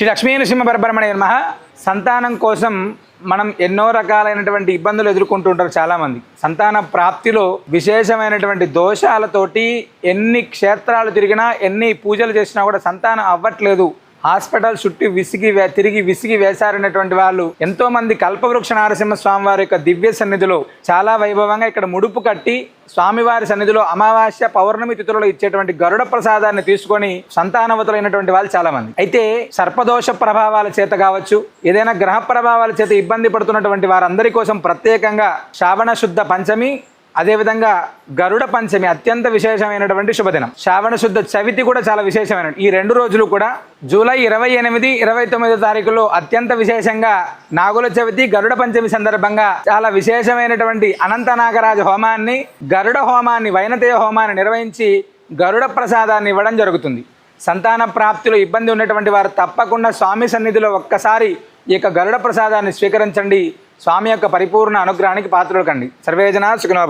శ్రీ లక్ష్మీ నరసింహ పరబ్రహ్మణ్య నమ. సంతానం కోసం మనం ఎన్నో రకాలైనటువంటి ఇబ్బందులు ఎదుర్కొంటుంటారు చాలామంది. సంతాన ప్రాప్తిలో విశేషమైనటువంటి దోషాలతోటి ఎన్ని క్షేత్రాలు తిరిగినా ఎన్ని పూజలు చేసినా కూడా సంతానం అవ్వట్లేదు. హాస్పిటల్ చుట్టూ విసిగి తిరిగి విసిగి వేశారనేటువంటి వాళ్ళు ఎంతో మంది కల్పవృక్ష నారసింహ స్వామి వారి యొక్క దివ్య సన్నిధిలో చాలా వైభవంగా ఇక్కడ ముడుపు కట్టి స్వామివారి సన్నిధిలో అమావాస్య పౌర్ణమి తిథులలో ఇచ్చేటువంటి గరుడ ప్రసాదాన్ని తీసుకొని సంతానవతులైనటువంటి వాళ్ళు చాలా మంది అయితే సర్పదోష ప్రభావాల చేత కావచ్చు ఏదైనా గ్రహ ప్రభావాల చేత ఇబ్బంది పడుతున్నటువంటి వారందరి కోసం ప్రత్యేకంగా శ్రావణ శుద్ధ పంచమి అదేవిధంగా గరుడ పంచమి అత్యంత విశేషమైనటువంటి శుభదినం. శ్రావణ శుద్ధ చవితి కూడా చాలా విశేషమైన ఈ రెండు రోజులు కూడా జూలై ఇరవై ఎనిమిది ఇరవై తొమ్మిదో తారీఖులో అత్యంత విశేషంగా నాగుల చవితి గరుడ పంచమి సందర్భంగా చాలా విశేషమైనటువంటి అనంత నాగరాజ హోమాన్ని గరుడ హోమాన్ని వైనతేయ హోమాన్ని నిర్వహించి గరుడ ప్రసాదాన్ని ఇవ్వడం జరుగుతుంది. సంతాన ప్రాప్తిలో ఇబ్బంది ఉన్నటువంటి వారు తప్పకుండా స్వామి సన్నిధిలో ఒక్కసారి ఈ యొక్క గరుడ ప్రసాదాన్ని స్వీకరించండి. స్వామి యొక్క పరిపూర్ణ అనుగ్రహానికి పాత్రలు కండి. సర్వేజన సుఖనో